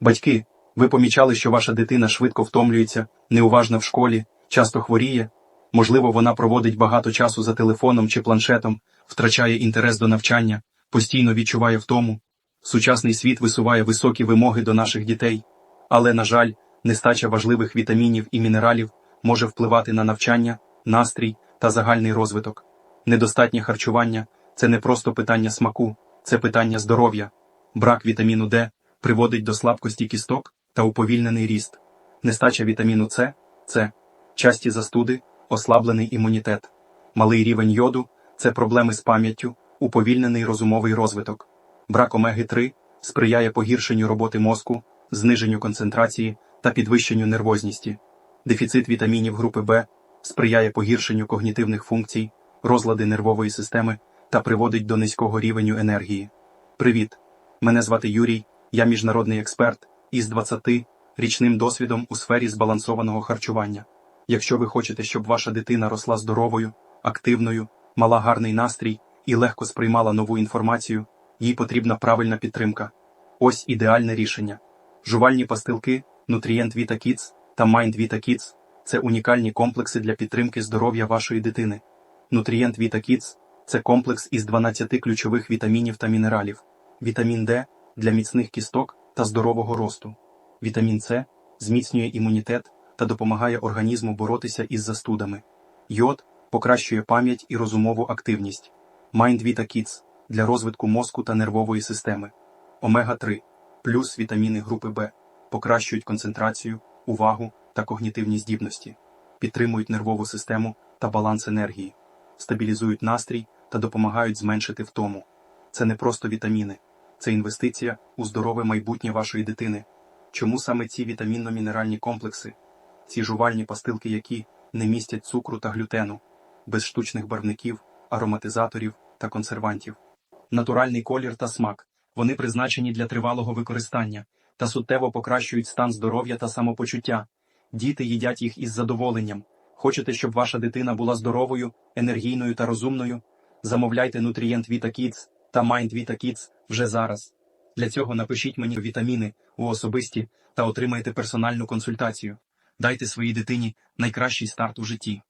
Батьки, ви помічали, що ваша дитина швидко втомлюється, неуважна в школі, часто хворіє? Можливо, вона проводить багато часу за телефоном чи планшетом, втрачає інтерес до навчання, постійно відчуває втому. Сучасний світ висуває високі вимоги до наших дітей, але, на жаль, нестача важливих вітамінів і мінералів може впливати на навчання, настрій та загальний розвиток. Недостатнє харчування це не просто питання смаку, це питання здоров'я. Брак вітаміну Д приводить до слабкості кісток та уповільнений ріст. Нестача вітаміну С це часті застуди, ослаблений імунітет. Малий рівень йоду це проблеми з пам'яттю, уповільнений розумовий розвиток. Брак омеги-3 сприяє погіршенню роботи мозку, зниженню концентрації та підвищенню нервозності. Дефіцит вітамінів групи В сприяє погіршенню когнітивних функцій, розлади нервової системи та приводить до низького рівеню енергії. Привіт! Мене звати Юрій, я міжнародний експерт із 20-річним досвідом у сфері збалансованого харчування. Якщо ви хочете, щоб ваша дитина росла здоровою, активною, мала гарний настрій і легко сприймала нову інформацію, їй потрібна правильна підтримка. Ось ідеальне рішення. Жувальні пастилки, Nutrient Vita Kids та Mind Vita Kids – це унікальні комплекси для підтримки здоров'я вашої дитини. Nutrient Vita Kids – це комплекс із 12 ключових вітамінів та мінералів. Вітамін Д для міцних кісток та здорового росту. Вітамін С зміцнює імунітет та допомагає організму боротися із застудами. Йод покращує пам'ять і розумову активність. Vita Kids для розвитку мозку та нервової системи. Омега-3 плюс вітаміни групи В покращують концентрацію, увагу та когнітивні здібності, підтримують нервову систему та баланс енергії, стабілізують настрій та допомагають зменшити втому. Це не просто вітаміни, це інвестиція у здорове майбутнє вашої дитини. Чому саме ці вітамінно-мінеральні комплекси, ці жувальні пастилки, які не містять цукру та глютену, без штучних барвників, ароматизаторів та консервантів? Натуральний колір та смак. Вони призначені для тривалого використання та суттєво покращують стан здоров'я та самопочуття. Діти їдять їх із задоволенням. Хочете, щоб ваша дитина була здоровою, енергійною та розумною? Замовляйте Nutrient Vita Kids та Mind Vita Kids вже зараз. Для цього напишіть мені вітаміни у особисті та отримайте персональну консультацію. Дайте своїй дитині найкращий старт у житті.